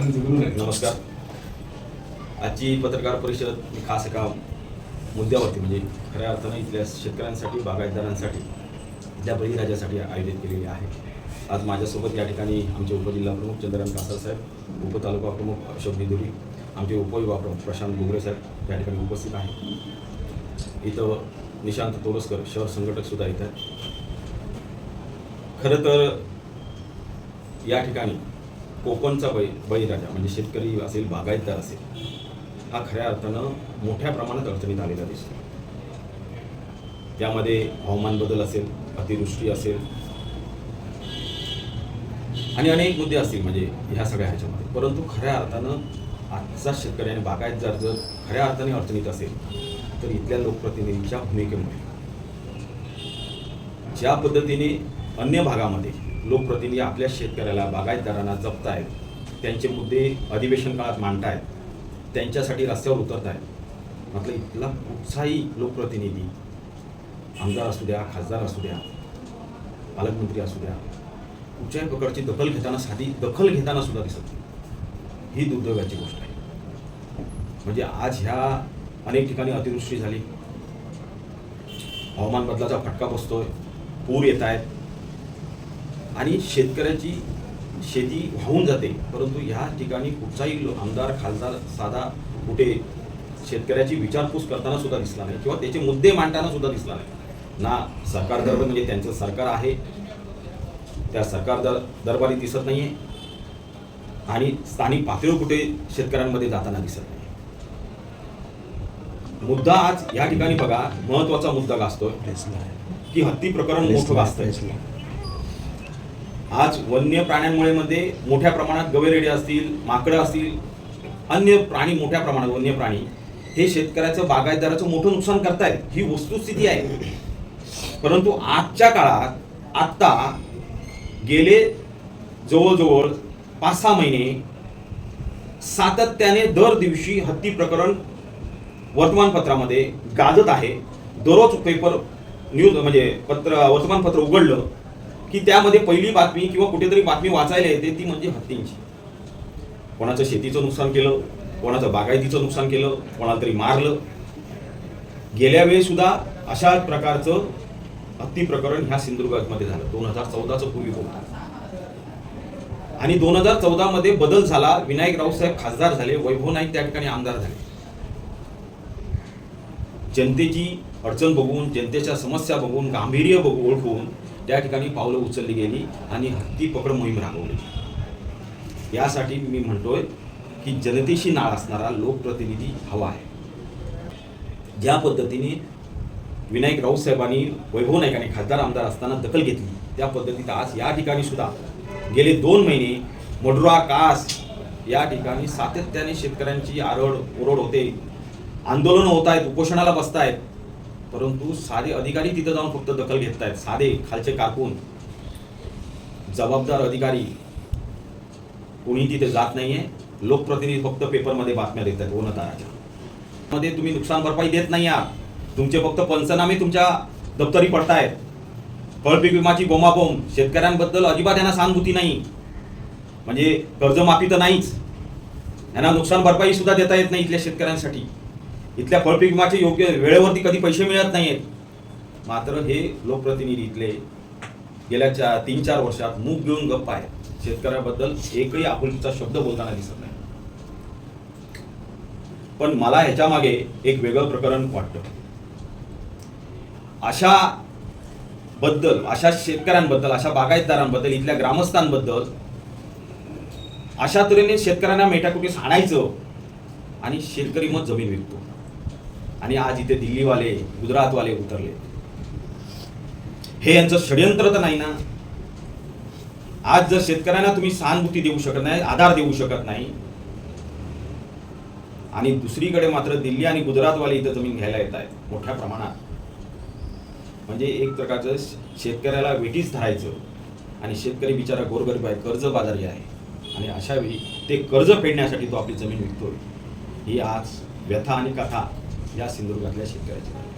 नमस्कार. आजची पत्रकार परिषद मी खास एका मुद्द्यावरती म्हणजे खऱ्या अर्थानं इथल्या शेतकऱ्यांसाठी बागायतदारांसाठी त्या बळीराजासाठी आयोजित केलेली आहे. आज माझ्यासोबत या ठिकाणी आमचे उपजिल्हा प्रमुख चंद्रकांत कासार साहेब उपतालुका प्रमुख अशोक दिदुरी आमचे उपविभाग प्रमुख प्रशांत बोगरे साहेब या ठिकाणी उपस्थित आहेत. इथं निशांत तोरसकर शहर संघटक सुद्धा इथं आहेत. खरं तर या ठिकाणी कोकणचा बळी बळीराजा म्हणजे शेतकरी असेल बागायतदार असेल हा खऱ्या अर्थानं मोठ्या प्रमाणात अडचणीत आलेला दिसतो. त्यामध्ये हवामान बदल असेल अतिवृष्टी असेल आणि अनेक मुद्दे असतील म्हणजे ह्या सगळ्या ह्याच्यामध्ये. परंतु खऱ्या अर्थानं आजचा शेतकरी आणि बागायतदार जर खऱ्या अर्थाने अडचणीत असेल तर इथल्या लोकप्रतिनिधींच्या भूमिकेमुळे. ज्या पद्धतीने अन्य भागामध्ये लोकप्रतिनिधी आपल्या शेतकऱ्याला बागायतदारांना जपतायत त्यांचे मुद्दे अधिवेशन काळात मांडतायत त्यांच्यासाठी रस्त्यावर उतरत आहेत म्हटलं इथला कुठचाही लोकप्रतिनिधी आमदार असू द्या खासदार असू द्या पालकमंत्री असू द्या कुठच्याही प्रकारची दखल घेताना साधी दखल घेताना सुद्धा दिसत नाही. ही दुर्दैवाची गोष्ट आहे. म्हणजे आज ह्या अनेक ठिकाणी अतिवृष्टी झाली. हवामान बदलाचा फटका बसतोय. पूर येत आहेत आणि शेतकऱ्याची शेती वाहून जाते. परंतु ह्या ठिकाणी कुठचाही आमदार खासदार साधा कुठे शेतकऱ्याची विचारपूस करताना सुद्धा दिसला नाही किंवा त्याचे मुद्दे मांडताना सुद्धा दिसला नाही. ना सरकार दरबार म्हणजे त्यांचं सरकार आहे. त्या सरकार दर दरबारी दिसत नाहीये. आणि स्थानिक पातळीवर कुठे शेतकऱ्यांमध्ये जाताना दिसत नाही मुद्दा आज या ठिकाणी बघा. महत्त्वाचा मुद्दा गाजतोय. की हत्ती प्रकरण मोठं गाजतंय. आज वन्य प्राण्यांमुळे मध्ये मोठ्या प्रमाणात गवेरेडे असतील माकडं असतील अन्य प्राणी मोठ्या प्रमाणात वन्य प्राणी हे शेतकऱ्याचं बागायतदाराचं मोठं नुकसान करतायत. ही वस्तुस्थिती आहे. परंतु आजच्या काळात आत्ता गेले जवळजवळ पाच सहा महिने सातत्याने दर दिवशी हत्ती प्रकरण वर्तमानपत्रामध्ये गाजत आहे. दररोज पेपर न्यूज म्हणजे पत्र वर्तमानपत्र उघडलं की त्यामध्ये पहिली बातमी किंवा कुठेतरी बातमी वाचायला येते ती म्हणजे हत्तींची. कोणाचं शेतीचं नुकसान केलं कोणाचं बागायतीचं नुकसान केलं कोणाला तरी मारलं. गेल्या वेळी सुद्धा अशा प्रकारचं हत्ती प्रकरण ह्या सिंधुदुर्गामध्ये झालं. दोन हजार चौदाचं पूर्वी होतं. आणि दोन हजार चौदा मध्ये बदल झाला. विनायक रावसाहेब खासदार झाले वैभव नाईक त्या ठिकाणी आमदार झाले. जनतेची अडचण बघून जनतेच्या समस्या बघून गांभीर्य बघून ओळखून त्या ठिकाणी पावलं उचलली गेली आणि हत्ती पकड मोहीम राबवली. यासाठी मी म्हणतोय की जनतेशी नाळ असणारा लोकप्रतिनिधी हवा आहे. ज्या पद्धतीने विनायक राऊत साहेबांनी वैभव नाईकांनी खासदार आमदार असताना दखल घेतली त्या पद्धतीत आज या ठिकाणी सुद्धा गेले दोन महिने मडुरा कास या ठिकाणी सातत्याने शेतकऱ्यांची आरड ओरड होते. आंदोलन होत आहेत उपोषणाला बसतायत. परंतु साधे अधिकारी तिथं जाऊन फक्त दखल घेत आहेत. साधे खालचे कारकून जबाबदार अधिकारी कोणी तिथे जात नाहीये. लोकप्रतिनिधी फक्त पेपरमध्ये बातम्या देत आहेत ओनताराच्या. मध्ये तुम्ही नुकसान भरपाई देत नाही आहात. तुमचे फक्त पंचनामे तुमच्या दप्तरी पडतायत. फळपीक विमाची बोमाबोम शेतकऱ्यांबद्दल अजिबात यांना सहानुभूती नाही. म्हणजे कर्जमाफी तर नाहीच. यांना नुकसान भरपाई सुद्धा देता येत नाही इथल्या शेतकऱ्यांसाठी. इथल्या फळपीक विमाचे योग्य वेळेवरती कधी पैसे मिळत नाहीत मात्र हे लोकप्रतिनिधी इथले गेल्या चा तीन चार वर्षात मूग घेऊन गप्प आहेत. शेतकऱ्याबद्दल एकही आपुलकीचा शब्द बोलताना दिसत नाही. पण मला ह्याच्या मागे एक वेगळं प्रकरण वाटतं. अशा बद्दल अशा शेतकऱ्यांबद्दल अशा बागायतदारांबद्दल इथल्या ग्रामस्थांबद्दल अशा तऱ्हेने शेतकऱ्यांना मेटाकुटीस आणायचं आणि शेतकरी मग जमीन विकतो. आणि आज इथे दिल्लीवाले गुजरातवाले उतरले. हे यांचं षडयंत्र तर नाही ना? आज जर शेतकऱ्यांना तुम्ही सहानुभूती देऊ शकत नाही आधार देऊ शकत नाही आणि दुसरीकडे मात्र दिल्ली आणि गुजरातवाले इथं जमीन घ्यायला येत आहेत मोठ्या प्रमाणात. म्हणजे एक प्रकारचं शेतकऱ्याला वेटीच धरायचं आणि शेतकरी बिचारा गोरगरीब आहे कर्जबाजारी आहे. आणि अशावेळी ते कर्ज फेडण्यासाठी तो आपली जमीन विकतोय. ही आज व्यथा आणि कथा. या सिंधुदुर्गातल्या शेतकऱ्याची.